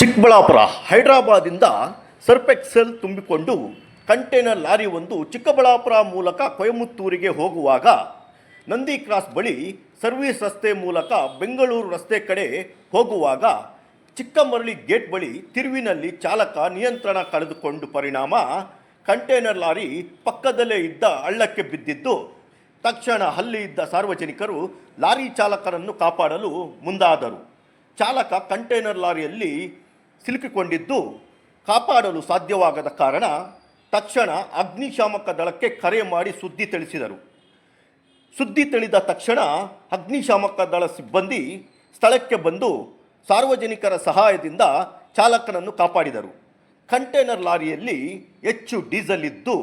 ಚಿಕ್ಕಬಳ್ಳಾಪುರ ಹೈದರಾಬಾದಿಂದ ಸರ್ಪೆಕ್ಸೆಲ್ ತುಂಬಿಕೊಂಡು container lorry ಒಂದು ಚಿಕ್ಕಬಳ್ಳಾಪುರ ಮೂಲಕ ಕೊಯಮುತ್ತೂರಿಗೆ ಹೋಗುವಾಗ ನಂದಿ ಕ್ರಾಸ್ ಬಳಿ ಸರ್ವಿಸ್ ರಸ್ತೆ ಮೂಲಕ ಬೆಂಗಳೂರು ರಸ್ತೆ ಕಡೆ ಹೋಗುವಾಗ ಚಿಕ್ಕಮರಳಿ ಗೇಟ್ ಬಳಿ ತಿರುವಿನಲ್ಲಿ ಚಾಲಕ ನಿಯಂತ್ರಣ ಕಳೆದುಕೊಂಡು ಪರಿಣಾಮ ಕಂಟೈನರ್ ಲಾರಿ ಪಕ್ಕದಲ್ಲೇ ಇದ್ದ ಹಳ್ಳಕ್ಕೆ ಬಿದ್ದಿದ್ದು, ತಕ್ಷಣ ಅಲ್ಲಿ ಇದ್ದ ಸಾರ್ವಜನಿಕರು ಲಾರಿ ಚಾಲಕರನ್ನು ಕಾಪಾಡಲು ಮುಂದಾದರು. ಚಾಲಕ ಕಂಟೈನರ್ ಲಾರಿಯಲ್ಲಿ ಸಿಲುಕಿಕೊಂಡಿದ್ದು ಕಾಪಾಡಲು ಸಾಧ್ಯವಾಗದ ಕಾರಣ ತಕ್ಷಣ ಅಗ್ನಿಶಾಮಕ ದಳಕ್ಕೆ ಕರೆ ಮಾಡಿ ಸುದ್ದಿ ತಿಳಿಸಿದರು. ಸುದ್ದಿ ತಿಳಿದ ತಕ್ಷಣ ಅಗ್ನಿಶಾಮಕ ದಳ ಸಿಬ್ಬಂದಿ ಸ್ಥಳಕ್ಕೆ ಬಂದು ಸಾರ್ವಜನಿಕರ ಸಹಾಯದಿಂದ ಚಾಲಕನನ್ನು ಕಾಪಾಡಿದರು. ಕಂಟೈನರ್ ಲಾರಿಯಲ್ಲಿ ಹೆಚ್ಚು ಡೀಸೆಲ್ ಇದ್ದು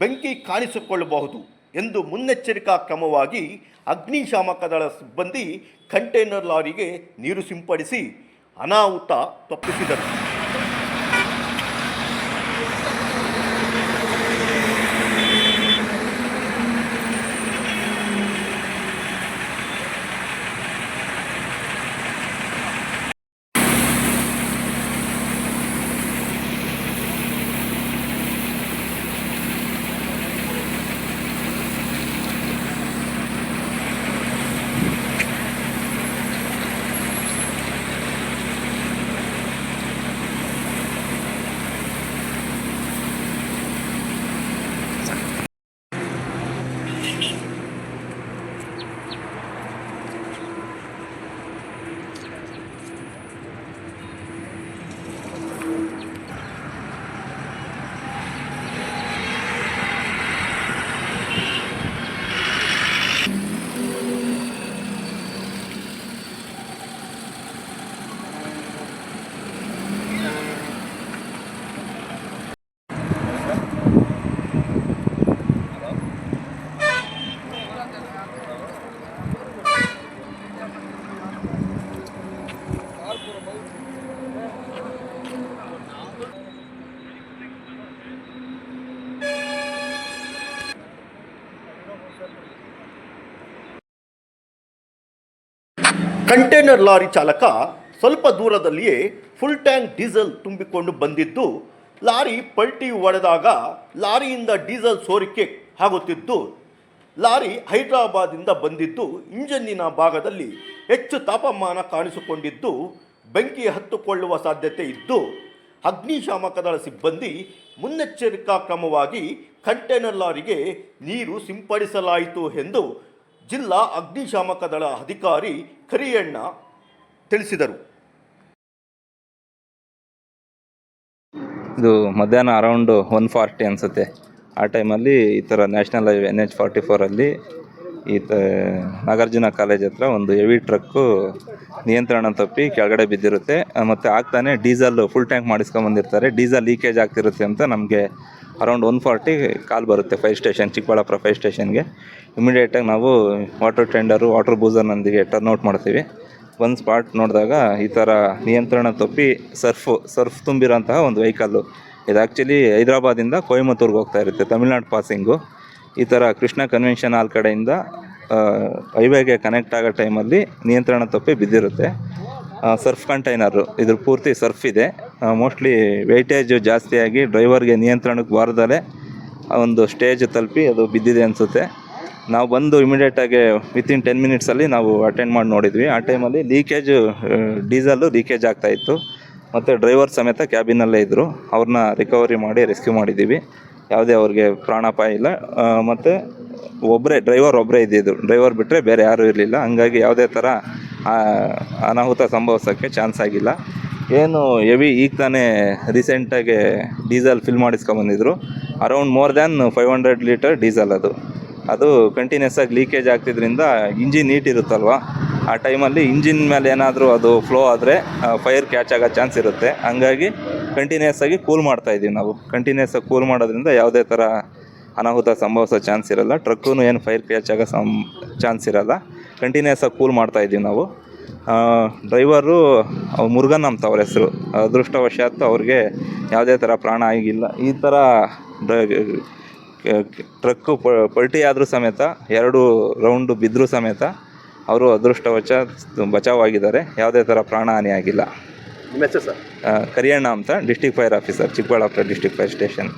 ಬೆಂಕಿ ಕಾಣಿಸಿಕೊಳ್ಳಬಹುದು ಎಂದು ಮುನ್ನೆಚ್ಚರಿಕಾ ಕ್ರಮವಾಗಿ ಅಗ್ನಿಶಾಮಕ ದಳ ಸಿಬ್ಬಂದಿ ಕಂಟೈನರ್ ಲಾರಿಗೆ ನೀರು ಸಿಂಪಡಿಸಿ ಅನಾಹುತ ತಪ್ಪಿಸಿದರು. ಕಂಟೈನರ್ ಲಾರಿ ಚಾಲಕ ಸ್ವಲ್ಪ ದೂರದಲ್ಲಿಯೇ ಫುಲ್ ಟ್ಯಾಂಕ್ ಡೀಸೆಲ್ ತುಂಬಿಕೊಂಡು ಬಂದಿದ್ದು, ಲಾರಿ ಪಲ್ಟಿ ಹೊಡೆದಾಗ ಲಾರಿಯಿಂದ ಡೀಸೆಲ್ ಸೋರಿಕೆ ಆಗುತ್ತಿದ್ದು, ಲಾರಿ ಹೈದರಾಬಾದಿಂದ ಬಂದಿದ್ದು, ಇಂಜನ್ನಿನ ಭಾಗದಲ್ಲಿ ಹೆಚ್ಚು ತಾಪಮಾನ ಕಾಣಿಸಿಕೊಂಡಿದ್ದು, ಬೆಂಕಿ ಹತ್ತುಕೊಳ್ಳುವ ಸಾಧ್ಯತೆ ಇದ್ದು ಅಗ್ನಿಶಾಮಕ ದಳ ಸಿಬ್ಬಂದಿ ಮುನ್ನೆಚ್ಚರಿಕಾ ಕ್ರಮವಾಗಿ ಕಂಟೈನರ್ ಲಾರಿಗೆ ನೀರು ಸಿಂಪಡಿಸಲಾಯಿತು ಎಂದು ಜಿಲ್ಲಾ ಅಗ್ನಿಶಾಮಕ ದಳ ಅಧಿಕಾರಿ ಕರಿಯಣ್ಣ ತಿಳಿಸಿದರು. ಇದು ಮಧ್ಯಾಹ್ನ ಅರೌಂಡು ಒನ್ ಫಾರ್ಟಿ ಅನಿಸುತ್ತೆ. ಆ ಟೈಮಲ್ಲಿ ಈ ಥರ national highway N H forty ಫೋರಲ್ಲಿ ಈ ತ, ನಾಗಾರ್ಜುನ ಕಾಲೇಜ್ ಹತ್ರ ಒಂದು ಹೆವಿ ಟ್ರಕ್ಕು ನಿಯಂತ್ರಣ ತಪ್ಪಿ ಕೆಳಗಡೆ ಬಿದ್ದಿರುತ್ತೆ. ಮತ್ತು ಆಗ್ತಾನೆ ಡೀಸೆಲ್ ಫುಲ್ ಟ್ಯಾಂಕ್ ಮಾಡಿಸ್ಕೊಂಬಂದಿರ್ತಾರೆ. ಡೀಸೆಲ್ ಲೀಕೇಜ್ ಆಗ್ತಿರುತ್ತೆ ಅಂತ ನಮಗೆ ಅರೌಂಡ್ ಒನ್ ಫಾರ್ಟಿ ಕಾಲ್ ಬರುತ್ತೆ ಫೈರ್ ಸ್ಟೇಷನ್ ಚಿಕ್ಕಬಳ್ಳಾಪುರ ಫೈರ್ ಸ್ಟೇಷನ್ಗೆ ಇಮಿಡಿಯೇಟಾಗಿ ನಾವು ವಾಟರ್ ಟೆಂಡರು ವಾಟರ್ ಬೂಸರ್ನೊಂದಿಗೆ ಟರ್ನ್ ಔಟ್ ಮಾಡ್ತೀವಿ. ಒಂದು ಸ್ಪಾಟ್ ನೋಡಿದಾಗ ಈ ಥರ ನಿಯಂತ್ರಣ ತಪ್ಪಿ ಸರ್ಫ್ ಸರ್ಫ್ ತುಂಬಿರೋಂತಹ ಒಂದು ವೆಹಿಕಲ್ಲು ಇದು ಆ್ಯಕ್ಚುಲಿ ಹೈದರಾಬಾದಿಂದ ಕೊಯಮತ್ತೂರ್ಗೆ ಹೋಗ್ತಾ ಇರುತ್ತೆ, ತಮಿಳ್ನಾಡು ಪಾಸಿಂಗು ಈ ಥರ ಕೃಷ್ಣ ಕನ್ವೆನ್ಷನ್ ಹಾಲ್ ಕಡೆಯಿಂದ ಹೈವೇಗೆ ಕನೆಕ್ಟ್ ಆಗೋ ಟೈಮಲ್ಲಿ ನಿಯಂತ್ರಣ ತಪ್ಪಿ ಬಿದ್ದಿರುತ್ತೆ. ಸರ್ಫ್ ಕಂಟೈನರು, ಇದ್ರ ಪೂರ್ತಿ ಸರ್ಫ್ ಇದೆ. ಮೋಸ್ಟ್ಲಿ ವೆಯ್ಟೇಜು ಜಾಸ್ತಿಯಾಗಿ ಡ್ರೈವರ್ಗೆ ನಿಯಂತ್ರಣಕ್ಕೆ ಬಾರ್ದಲೆ ಒಂದು ಸ್ಟೇಜ್ ತಲುಪಿ ಅದು ಬಿದ್ದಿದೆ ಅನಿಸುತ್ತೆ. ನಾವು ಬಂದು ಇಮಿಡಿಯೇಟಾಗಿ ವಿತಿನ್ ಟೆನ್ ಮಿನಿಟ್ಸಲ್ಲಿ ನಾವು ಅಟೆಂಡ್ ಮಾಡಿ ನೋಡಿದ್ವಿ. ಆ ಟೈಮಲ್ಲಿ ಲೀಕೇಜು ಡೀಸೆಲ್ಲು ಲೀಕೇಜ್ ಆಗ್ತಾಯಿತ್ತು ಮತ್ತು ಡ್ರೈವರ್ ಸಮೇತ ಕ್ಯಾಬಿನಲ್ಲೇ ಇದ್ದರು ಅವ್ರನ್ನ ರಿಕವರಿ ಮಾಡಿ ರೆಸ್ಕ್ಯೂ ಮಾಡಿದ್ದೀವಿ ಯಾವುದೇ ಅವ್ರಿಗೆ ಪ್ರಾಣಾಪಾಯ ಇಲ್ಲ. ಮತ್ತು ಒಬ್ಬರೇ ಡ್ರೈವರ್ ಒಬ್ಬರೇ ಇದ್ದಿದ್ದು. ಡ್ರೈವರ್ ಬಿಟ್ಟರೆ ಬೇರೆ ಯಾರೂ ಇರಲಿಲ್ಲ. ಹಂಗಾಗಿ ಯಾವುದೇ ಥರ ಅನಾಹುತ ಸಂಭವಿಸೋಕ್ಕೆ ಚಾನ್ಸ್ ಆಗಿಲ್ಲ. ಏನು ಹೆವಿ ಈಗ ತಾನೇ ರೀಸೆಂಟಾಗಿ diesel fill ಮಾಡಿಸ್ಕೊಂಬಂದಿದ್ರು around more than five hundred litre diesel ಅದು. ಅದು ಕಂಟಿನ್ಯೂಸ್ ಆಗಿ ಲೀಕೇಜ್ ಆಗ್ತಿದ್ರಿಂದ ಇಂಜಿನ್ ಇರುತ್ತಲ್ವ? ಆ ಟೈಮಲ್ಲಿ ಇಂಜಿನ್ ಮೇಲೆ ಏನಾದರೂ ಅದು ಫ್ಲೋ ಆದರೆ ಫೈರ್ ಕ್ಯಾಚ್ ಆಗೋ ಚಾನ್ಸ್ ಇರುತ್ತೆ. ಹಂಗಾಗಿ ಕಂಟಿನ್ಯೂಸ್ ಆಗಿ ಕೂಲ್ ಮಾಡ್ತಾ ಇದ್ದೀವಿ ನಾವು. ಕಂಟಿನ್ಯೂಸ್ ಆಗಿ ಕೂಲ್ ಮಾಡೋದ್ರಿಂದ ಯಾವುದೇ ಥರ ಅನಾಹುತ ಸಂಭವಿಸೋ ಚಾನ್ಸ್ ಇರಲ್ಲ. ಟ್ರಕ್ಕೂ ಏನು ಫೈರ್ ಕ್ಯಾಚ್ ಆಗೋ ಸಂ ಚಾನ್ಸ್ ಇರಲ್ಲ. ಕಂಟಿನ್ಯೂಸ್ ಆಗಿ ಕೂಲ್ ಮಾಡ್ತಾ ಇದ್ದೀವಿ ನಾವು. ಡ್ರೈವರು ಮುರುಗನ್ ಅಂತ ಅವ್ರ ಹೆಸರು. ಅದೃಷ್ಟವಶಾತ್ ಅವ್ರಿಗೆ ಯಾವುದೇ ಥರ ಪ್ರಾಣ ಆಗಿಲ್ಲ. ಈ ಥರ ಟ್ರಕ್ಕು ಪಲ್ಟಿ ಆದರೂ ಸಮೇತ ಎರಡು ರೌಂಡು ಬಿದ್ದರೂ ಸಮೇತ ಅವರು ಅದೃಷ್ಟವಶ ಬಚಾವಾಗಿದ್ದಾರೆ. ಯಾವುದೇ ಥರ ಪ್ರಾಣ ಹಾನಿ ಆಗಿಲ್ಲ. ಸರ್? ಕರಿಯಣ್ಣ ಅಂತ district fire officer Chikkaballapur district fire station.